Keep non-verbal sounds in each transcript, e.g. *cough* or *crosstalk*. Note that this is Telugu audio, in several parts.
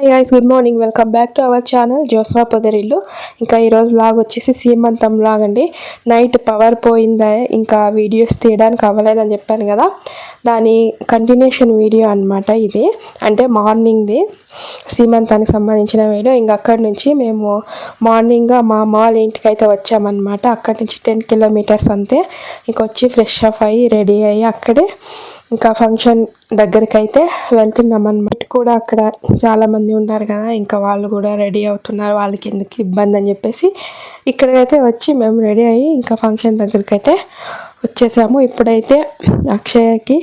Hi guys good morning welcome back to our channel Joshua Podarillu ఇంకా ఈరోజు బ్లాగ్ వచ్చేసి సీమంతం బ్లాగ్ అండి. నైట్ పవర్ పోయిందా ఇంకా వీడియోస్ తీయడానికి అవ్వలేదని చెప్పాను కదా. దాని కంటిన్యూషన్ వీడియో అనమాట ఇది. అంటే మార్నింగ్ది సీమంతానికి సంబంధించిన వీడియో ఇంకా అక్కడి నుంచి మేము మార్నింగ్గా మా మాల్ ఇంటికి అయితే వచ్చామన్నమాట. అక్కడి నుంచి టెన్ కిలోమీటర్స్ అంతే. ఇంకొచ్చి ఫ్రెష్ అప్ అయ్యి రెడీ అయ్యి అక్కడే ఇంకా ఫంక్షన్ దగ్గరికి అయితే వెళ్తున్నాం అనమాట కూడా అక్కడ చాలామంది ఉన్నారు కదా ఇంకా వాళ్ళు కూడా రెడీ అవుతున్నారు. వాళ్ళకి ఎందుకు ఇబ్బంది అని చెప్పేసి ఇక్కడికైతే వచ్చి మేము రెడీ అయ్యి ఇంకా ఫంక్షన్ దగ్గరికి అయితే వచ్చేసాము. ఇప్పుడైతే అక్షయకి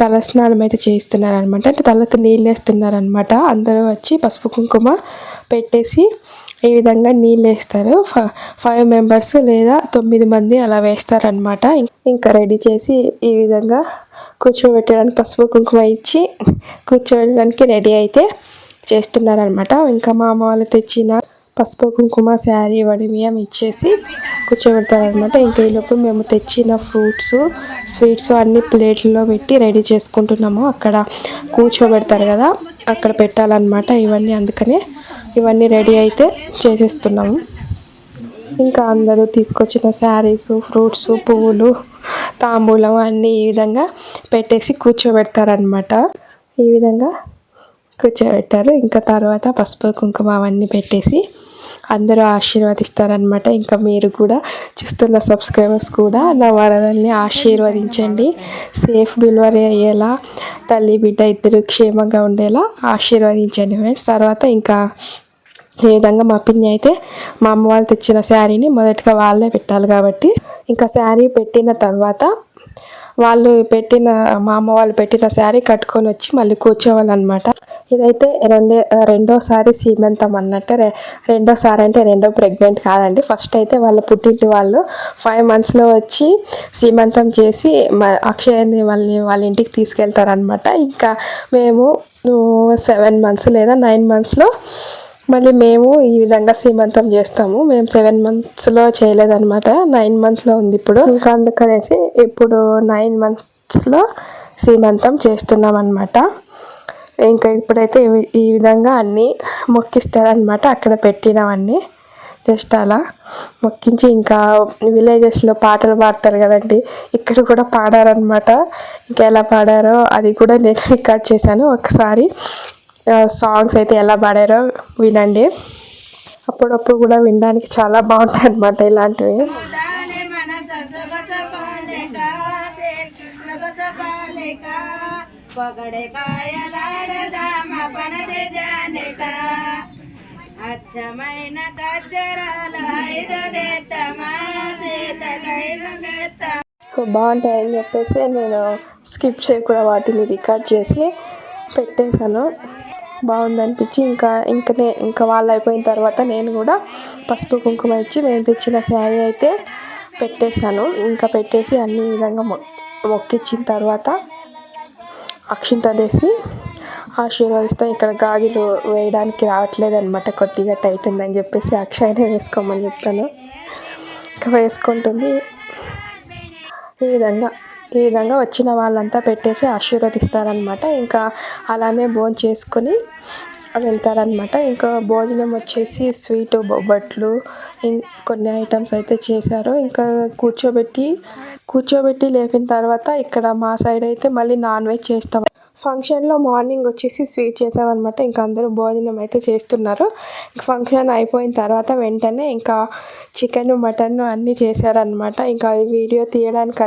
తలస్నానం అయితే చేయిస్తున్నారనమాట. అంటే తలకు నీళ్ళు వేస్తున్నారనమాట అందరూ వచ్చి పసుపు కుంకుమ పెట్టేసి ఈ విధంగా నీళ్ళు వేస్తారు ఫైవ్ మెంబర్స్ లేదా తొమ్మిది మంది అలా వేస్తారనమాట. ఇంకా రెడీ చేసి ఈ విధంగా కూర్చోబెట్టడానికి పసుపు కుంకుమ ఇచ్చి కూర్చోబెట్టడానికి రెడీ అయితే చేస్తున్నారనమాట. ఇంకా మా అమ్మ వాళ్ళు తెచ్చిన పసుపు కుంకుమ శారీ వడిమియం ఇచ్చేసి కూర్చోబెడతారనమాట ఇంకా ఈలోపు మేము తెచ్చిన ఫ్రూట్స్ స్వీట్స్ అన్ని ప్లేట్లలో పెట్టి రెడీ చేసుకుంటున్నాము. అక్కడ కూర్చోబెడతారు కదా అక్కడ పెట్టాలన్నమాట ఇవన్నీ అందుకనే ఇవన్నీ రెడీ అయితే చేసేస్తున్నాము. ఇంకా అందరూ తీసుకొచ్చిన శారీస్ ఫ్రూట్స్ పువ్వులు తాంబూలం అన్నీ ఈ విధంగా పెట్టేసి కూర్చోబెడతారనమాట ఈ విధంగా కూర్చోబెట్టారు. ఇంకా తర్వాత పసుపు కుంకుమ అవన్నీ పెట్టేసి అందరూ ఆశీర్వదిస్తారనమాట ఇంకా మీరు కూడా చూస్తున్న సబ్స్క్రైబర్స్ కూడా నా వరదల్ని ఆశీర్వదించండి. సేఫ్ డెలివరీ అయ్యేలా తల్లి బిడ్డ ఇద్దరు క్షేమంగా ఉండేలా ఆశీర్వదించండి ఫ్రెండ్స్ తర్వాత ఇంకా ఈ విధంగా మా పిన్ని అయితే మా అమ్మ వాళ్ళు తెచ్చిన శారీని మొదటగా వాళ్ళే పెట్టాలి కాబట్టి ఇంకా శారీ పెట్టిన తర్వాత వాళ్ళు పెట్టిన మా అమ్మ వాళ్ళు పెట్టిన శారీ కట్టుకొని వచ్చి మళ్ళీ కూర్చోవాలన్నమాట. ఇదైతే రెండే రెండోసారి సీమంతం అన్నట్టు రెండోసారి అంటే రెండో ప్రెగ్నెంట్ కాదండి. ఫస్ట్ అయితే వాళ్ళ పుట్టింటి వాళ్ళు ఫైవ్ మంత్స్లో వచ్చి సీమంతం చేసి అక్షయాన్ని వాళ్ళని వాళ్ళ ఇంటికి తీసుకెళ్తారనమాట ఇంకా మేము సెవెన్ మంత్స్ లేదా నైన్ మంత్స్లో మళ్ళీ మేము ఈ విధంగా సీమంతం చేస్తాము. మేము సెవెన్ మంత్స్లో చేయలేదన్నమాట. నైన్ మంత్స్లో ఉంది ఇప్పుడు. ఇంకా అందుకనేసి ఇప్పుడు నైన్ మంత్స్లో సీమంతం చేస్తున్నాం అనమాట ఇంకా ఇప్పుడైతే ఈ విధంగా అన్నీ మొక్కిస్తారనమాట అక్కడ పెట్టినవన్నీ జస్ట్ అలా మొక్కించి ఇంకా విలేజెస్లో పాటలు పాడతారు కదండి. ఇక్కడ కూడా పాడారనమాట ఇంకా ఎలా పాడారో అది కూడా నేను *laughs* రికార్డ్ చేశాను. ఒకసారి సాంగ్స్ అయితే ఎలా పాడారో వినండి. అప్పుడప్పుడు కూడా వినడానికి చాలా బాగుంటాయి అనమాట ఇలాంటివి కాయలాడదామ పనదే జానెట అచ్చమైన కచ్చరాల ఐదు దేత్తమా బాగుంటాయని చెప్పేసి నేను స్కిప్ చేయకుండా వాటిని రికార్డ్ చేసి పెట్టేశాను. బాగుందనిపించి ఇంకా ఇంకనే ఇంకా వాళ్ళు అయిపోయిన తర్వాత నేను కూడా పసుపు కుంకుమ ఇచ్చి మేము తెచ్చిన శారీ అయితే పెట్టేశాను. ఇంకా పెట్టేసి అన్ని విధంగా మొక్కిచ్చిన తర్వాత అక్షింత అనేసి ఆశీర్వదిస్తాం. ఇక్కడ గాజులు వేయడానికి రావట్లేదు అనమాట కొద్దిగా టైట్ ఉందని చెప్పేసి అక్షయనే వేసుకోమని చెప్తాను. ఇంకా వేసుకుంటుంది. ఈ విధంగా ఈ విధంగా వచ్చిన వాళ్ళంతా పెట్టేసి ఆశీర్వదిస్తారనమాట ఇంకా అలానే భోజనం చేసుకొని వెళ్తారనమాట ఇంకా భోజనం వచ్చేసి స్వీట్ బొబ్బట్లు కొన్ని ఐటమ్స్ అయితే చేశారు. ఇంకా కూర్చోబెట్టి కూర్చోబెట్టి లేపిన తర్వాత ఇక్కడ మా సైడ్ అయితే మళ్ళీ నాన్ వెజ్ చేస్తాం. ఫంక్షన్లో మార్నింగ్ వచ్చేసి స్వీట్ చేసామన్నమాట. ఇంకా అందరూ భోజనం అయితే చేస్తున్నారు. ఫంక్షన్ అయిపోయిన తర్వాత వెంటనే ఇంకా చికెన్ మటన్ అన్నీ చేశారనమాట ఇంకా వీడియో తీయడానికి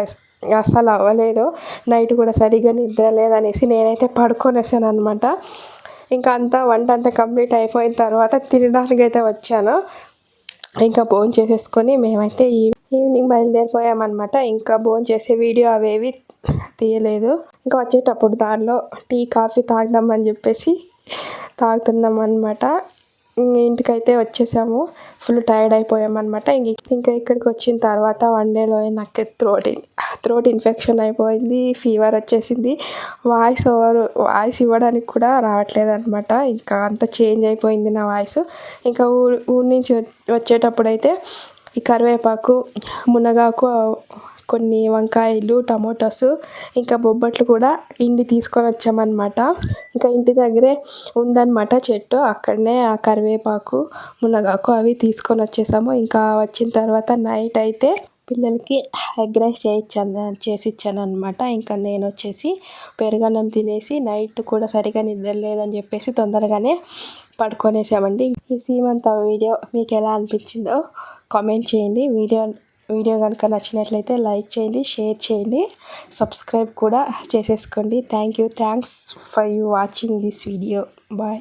అస్సలు అవ్వలేదు. నైట్ కూడా సరిగ్గా నిద్ర లేదనేసి నేనైతే పడుకొనేసాను అనమాట ఇంకా అంతా వంట అంతా కంప్లీట్ అయిపోయిన తర్వాత తినడానికి అయితే వచ్చాను. ఇంకా భోజనం చేసేసుకొని మేమైతే ఈవినింగ్ బయలుదేరిపోయామన్నమాట. ఇంకా భోజనం చేసే వీడియో అవేవి తీయలేదు. ఇంకా వచ్చేటప్పుడు దానిలో టీ కాఫీ తాగడం అని చెప్పేసి తాగుతున్నాం అనమాట ఇంటికైతే వచ్చేసాము. ఫుల్ టైర్డ్ అయిపోయామన్నమాట. ఇంకా ఇక్కడికి వచ్చిన తర్వాత వన్ డేలో నాకు త్రోట్ త్రోట్ ఇన్ఫెక్షన్ అయిపోయింది ఫీవర్ వచ్చేసింది. వాయిస్ ఓవర్ వాయిస్ ఇవ్వడానికి కూడా రావట్లేదు అనమాట ఇంకా అంత చేంజ్ అయిపోయింది నా వాయిస్ ఇంకా ఊరు ఊరి నుంచి వచ్చేటప్పుడైతే ఈ కరివేపాకు మునగాకు కొన్ని వంకాయలు టమోటాస్ ఇంకా బొబ్బట్లు కూడా ఇండి తీసుకొని వచ్చామన్నమాట. ఇంకా ఇంటి దగ్గరే ఉందన్నమాట చెట్టు. అక్కడనే ఆ కరివేపాకు మునగాకు అవి తీసుకొని వచ్చేసాము. ఇంకా వచ్చిన తర్వాత నైట్ అయితే పిల్లలకి ఎగ్ రైస్ చేయించాను చేసి ఇచ్చాను అనమాట ఇంకా నేను వచ్చేసి పెరుగన్నం తినేసి నైట్ కూడా సరిగా నిద్ర లేదని చెప్పేసి తొందరగానే పడుకొనేసామండి. ఈ సీమంత వీడియో మీకు ఎలా అనిపించిందో కామెంట్ చేయండి. వీడియో వీడియో కనుక నచ్చినట్లయితే లైక్ చేయండి షేర్ చేయండి సబ్స్క్రైబ్ కూడా చేసేసుకోండి. Thank you thanks for you watching this video bye